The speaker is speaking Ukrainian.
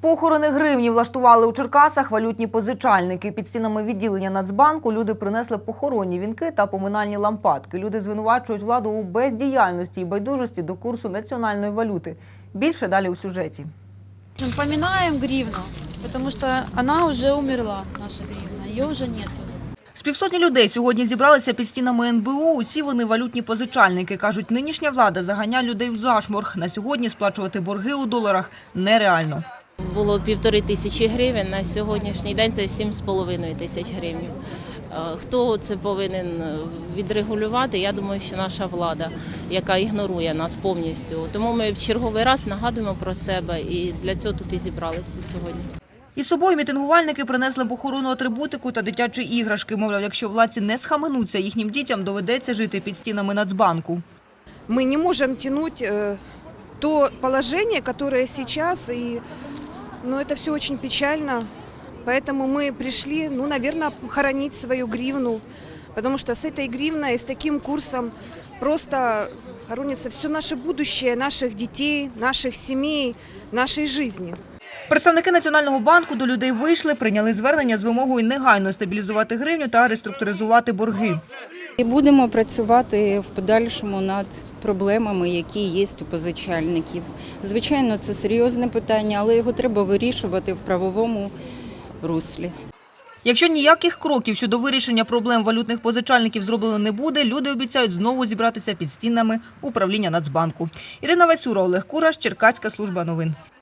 Похорони гривні влаштували у Черкасах валютні позичальники. Під стінами відділення Нацбанку люди принесли похоронні вінки та поминальні лампадки. Люди звинувачують владу у бездіяльності і байдужості до курсу національної валюти. Більше далі у сюжеті. Мы поминаем гривну, потому что она уже умерла, наша гривна, ее уже нету. З півсотні людей сьогодні зібралися під стінами НБУ. Усі вони валютні позичальники. Кажуть, нинішня влада заганяє людей в зашморг. На сьогодні сплачувати борги у доларах нереально. Було півтори тисячі гривень, на сьогоднішній день це сім з половиною тисяч гривень. Е, Хто це повинен е, відрегулювати? Я думаю, що наша влада, яка ігнорує нас повністю. Тому ми в черговий раз нагадуємо про себе і для цього тут і зібралися сьогодні. Із собою мітингувальники принесли похоронну атрибутику та дитячі іграшки. Мовляв, якщо владці не схаменуться, їхнім дітям доведеться жити під стінами Нацбанку. мы не можем тянуть э, то которое сейчас, и ну, это все очень печально. Поэтому мы пришли, ну, наверное, хоронить свою гривну, потому что с этой гривной, с таким курсом просто хоронится все наше будущее, наших детей, наших семей, нашей жизни. Представники Національного банку до людей вийшли, прийняли звернення з вимогою негайно стабілізувати гривню та реструктуризувати борги. І будемо працювати в подальшому над проблемами, які є у позичальників. Звичайно, це серйозне питання, але його треба вирішувати в правовому руслі. Якщо ніяких кроків щодо вирішення проблем валютних позичальників зроблено не буде, люди обіцяють знову зібратися під стінами управління Нацбанку. Ірина Васюра, Олег Кураш, Черкаська служба новин.